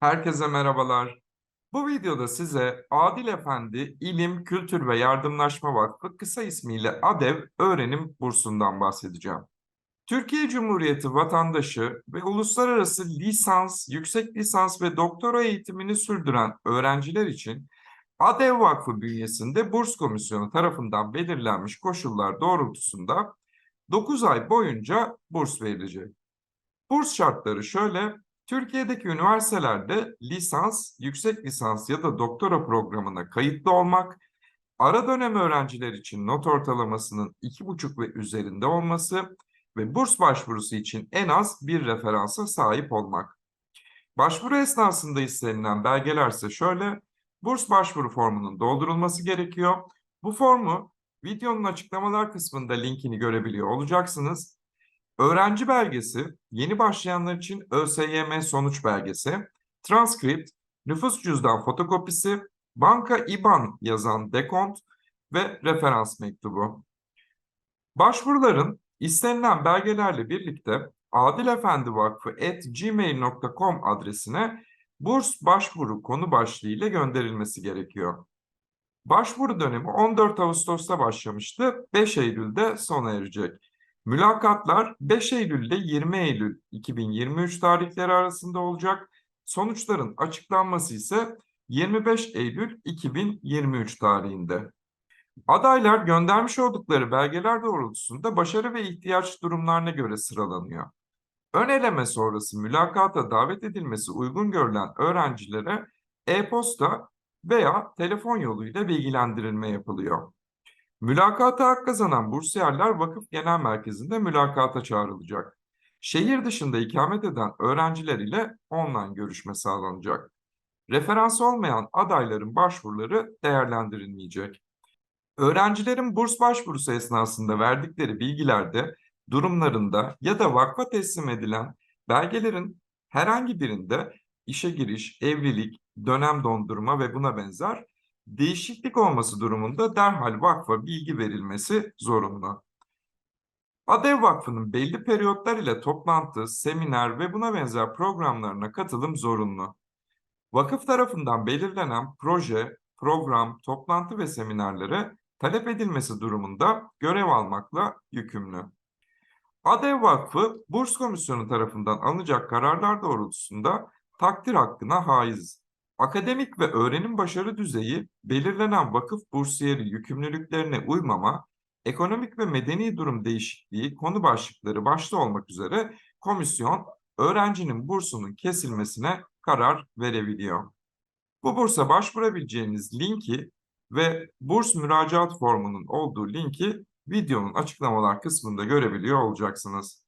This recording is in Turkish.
Herkese merhabalar. Bu videoda size Adil Efendi İlim, Kültür ve Yardımlaşma Vakfı kısa ismiyle ADEV öğrenim bursundan bahsedeceğim. Türkiye Cumhuriyeti vatandaşı ve uluslararası lisans, yüksek lisans ve doktora eğitimini sürdüren öğrenciler için ADEV Vakfı bünyesinde Burs Komisyonu tarafından belirlenmiş koşullar doğrultusunda 9 ay boyunca burs verilecek. Burs şartları şöyle, Türkiye'deki üniversitelerde lisans, yüksek lisans ya da doktora programına kayıtlı olmak, ara dönem öğrenciler için not ortalamasının 2,5 ve üzerinde olması ve burs başvurusu için en az bir referansa sahip olmak. Başvuru esnasında istenilen belgelerse şöyle, burs başvuru formunun doldurulması gerekiyor. Bu formu videonun açıklamalar kısmında linkini görebiliyor olacaksınız. Öğrenci belgesi, yeni başlayanlar için ÖSYM sonuç belgesi, transkript, nüfus cüzdan fotokopisi, banka IBAN yazan dekont ve referans mektubu. Başvuruların istenilen belgelerle birlikte adilefendivakfı.gmail.com adresine burs başvuru konu başlığı ile gönderilmesi gerekiyor. Başvuru dönemi 14 Ağustos'ta başlamıştı, 5 Eylül'de sona erecek. Mülakatlar 5 Eylül ile 20 Eylül 2023 tarihleri arasında olacak. Sonuçların açıklanması ise 25 Eylül 2023 tarihinde. Adaylar göndermiş oldukları belgeler doğrultusunda başarı ve ihtiyaç durumlarına göre sıralanıyor. Ön eleme sonrası mülakata davet edilmesi uygun görülen öğrencilere e-posta veya telefon yoluyla bilgilendirilme yapılıyor. Mülakata hak kazanan bursiyerler Vakıf Genel Merkezi'nde mülakata çağrılacak. Şehir dışında ikamet eden öğrenciler ile online görüşme sağlanacak. Referans olmayan adayların başvuruları değerlendirilmeyecek. Öğrencilerin burs başvurusu esnasında verdikleri bilgilerde, durumlarında ya da vakfa teslim edilen belgelerin herhangi birinde işe giriş, evlilik, dönem dondurma ve buna benzer değişiklik olması durumunda derhal vakfa bilgi verilmesi zorunlu. ADEV Vakfı'nın belli periyotlar ile toplantı, seminer ve buna benzer programlarına katılım zorunlu. Vakıf tarafından belirlenen proje, program, toplantı ve seminerlere talep edilmesi durumunda görev almakla yükümlü. ADEV Vakfı, Burs Komisyonu tarafından alınacak kararlar doğrultusunda takdir hakkına haiz. Akademik ve öğrenim başarı düzeyi belirlenen vakıf bursiyeri yükümlülüklerine uymama, ekonomik ve medeni durum değişikliği konu başlıkları başta olmak üzere komisyon öğrencinin bursunun kesilmesine karar verebiliyor. Bu bursa başvurabileceğiniz linki ve burs müracaat formunun olduğu linki videonun açıklamalar kısmında görebiliyor olacaksınız.